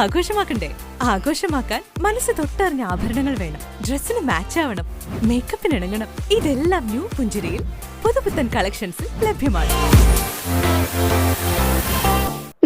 ആഘോഷമാക്കണ്ടേ? ആഘോഷമാക്കാൻ മനസ്സ് തൊട്ടറിഞ്ഞ ആഭരണങ്ങൾ വേണം. ഡ്രസ്സിന് മാച്ച് ആവണം. മേക്കപ്പിന് ഇണങ്ങണം. ഇതെല്ലാം ന്യൂ പുഞ്ചിരിയിൽ പുതുപുത്തൻ കളക്ഷൻസിൽ ലഭ്യമാണ്.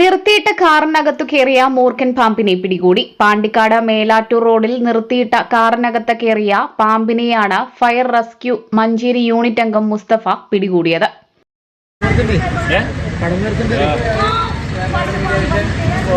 നിർത്തിയിട്ട കാറിനകത്തു കയറിയ മൂർഖൻ പാമ്പിനെ പിടികൂടി. പാണ്ടിക്കാട് മേലാറ്റൂർ റോഡിൽ നിർത്തിയിട്ട കാറിനകത്ത് കയറിയ പാമ്പിനെയാണ് ഫയർ റെസ്ക്യൂ മഞ്ചേരി യൂണിറ്റ് അംഗം മുസ്തഫ പിടികൂടിയത്.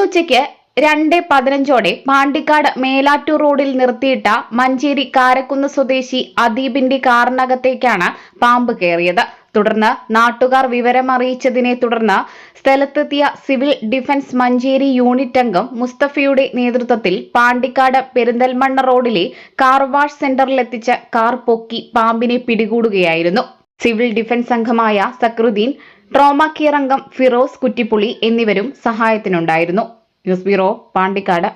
ഇന്നുച്ചയ്ക്ക് രണ്ട് പതിനഞ്ചോടെ പാണ്ടിക്കാട് മേലാറ്റൂർ റോഡിൽ നിർത്തിയിട്ട മഞ്ചേരി കാരക്കുന്ന് സ്വദേശി അദീബിന്റെ കാറിനകത്തേക്കാണ് പാമ്പ് കയറിയത്. തുടർന്ന് നാട്ടുകാർ വിവരമറിയിച്ചതിനെ തുടർന്ന് സ്ഥലത്തെത്തിയ സിവിൽ ഡിഫൻസ് മഞ്ചേരി യൂണിറ്റ് അംഗം മുസ്തഫയുടെ നേതൃത്വത്തിൽ പാണ്ടിക്കാട് പെരിന്തൽമണ്ണ റോഡിലെ കാർ വാഷ് സെന്ററിലെത്തിച്ച കാർ പൊക്കി പാമ്പിനെ പിടികൂടുകയായിരുന്നു. സിവിൽ ഡിഫൻസ് സംഘമായ സക്രുദ്ദീൻ ട്രോമ കെയർ അംഗം ഫിറോസ് കുറ്റിപ്പുളി എന്നിവരും സഹായത്തിനുണ്ടായിരുന്നു. News bureau Pandikkad.